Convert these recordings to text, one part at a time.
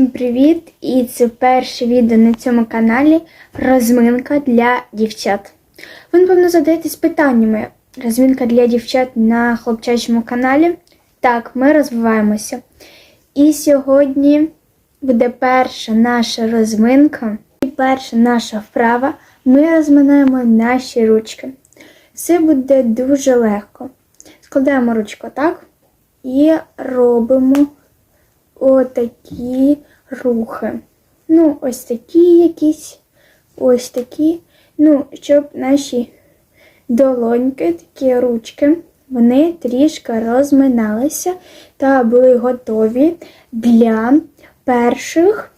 привіт! І це перше відео на цьому каналі Розминка для дівчат. Ви, напевно, задаєтесь питаннями. Розминка для дівчат на хлопчачому каналі. Так, ми розвиваємося. І сьогодні буде перша наша розминка і перша наша вправа. Ми розминаємо наші ручки. Все буде дуже легко. Складаємо ручку так і робимо отакі рухи. Ну, ось такі якісь, ось такі. Ну, щоб наші долоньки, такі ручки, вони трішки розминалися та були готові для перших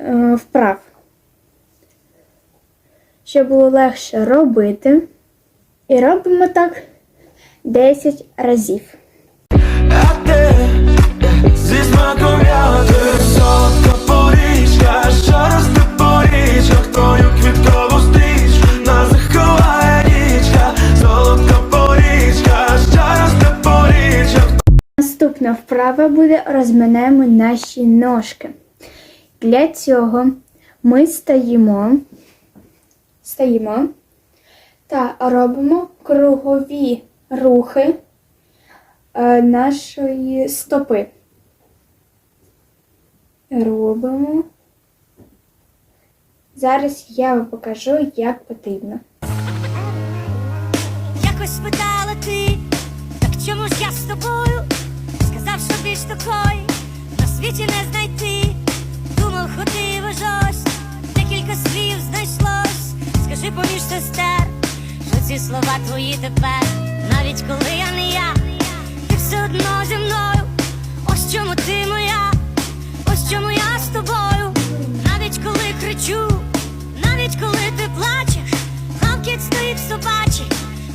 е, вправ. Щоб було легше робити. І робимо так 10 разів. Зі смаком ягоди солодка порічка, що росте по річках, твою квіткову стріч нас заховає річка, солодка порічка, що росте по річках. Наступна вправа буде розминаємо наші ножки. Для цього ми стаємо, стаємо та робимо кругові рухи е, нашої стопи. Робимо. Зараз я вам покажу, як потрібно. Якось спитала ти, так чому ж я з тобою? Сказав, що більш такої на світі не знайти. Думав, ходив аж ось, декілька слів знайшлось. Скажи поміж сестер, що ці слова твої тепер, навіть коли я не я, ти все одно зі мною. Ось чому ти собачий,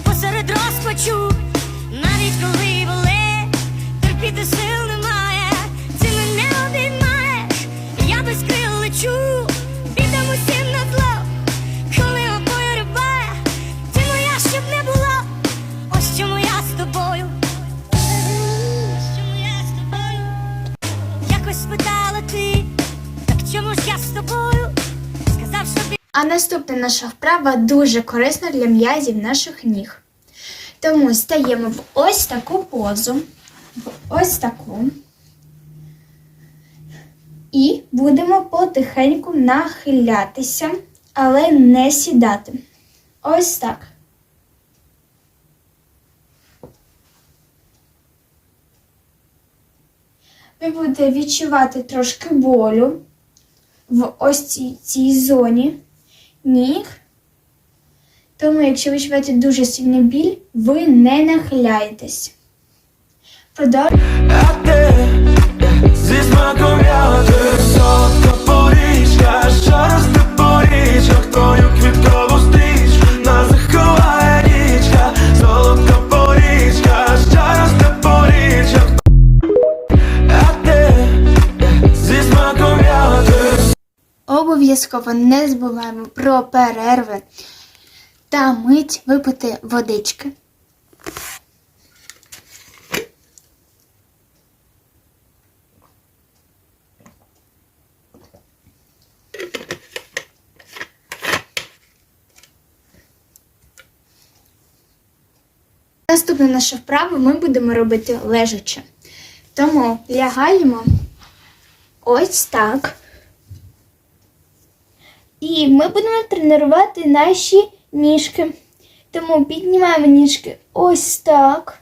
посеред розпачу, навіть коли А наступна наша вправа дуже корисна для м'язів наших ніг. Тому стаємо в ось таку позу, в ось таку. І будемо потихеньку нахилятися, але не сідати. Ось так. Ви будете відчувати трошки болю в ось цій, цій зоні ніг. Тому, якщо ви відчуваєте дуже сильний біль, ви не нахиляєтесь. Продовжуємо. Обов'язково не забуваємо про перерви та мить випити водички. Наступна наша вправа ми будемо робити лежачи. Тому лягаємо ось так. І ми будемо тренувати наші ніжки. Тому піднімаємо ніжки ось так.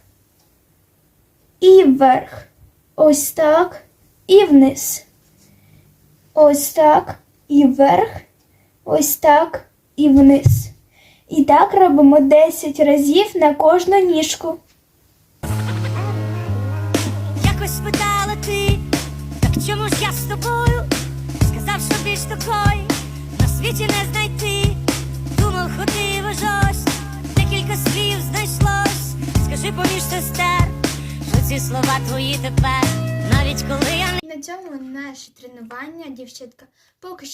І вверх. Ось так. І вниз. Ось так. І вверх. Ось так. І вниз. І так робимо 10 разів на кожну ніжку. Якось спитала ти, так чому ж я з тобою? Сказав, що більш такої на світі не знайти. Думав, ходив аж ось, декілька слів знайшлось. Скажи поміж сестер, що ці слова твої тепер, навіть коли я не. На цьому наше тренування, дівчатка, поки що.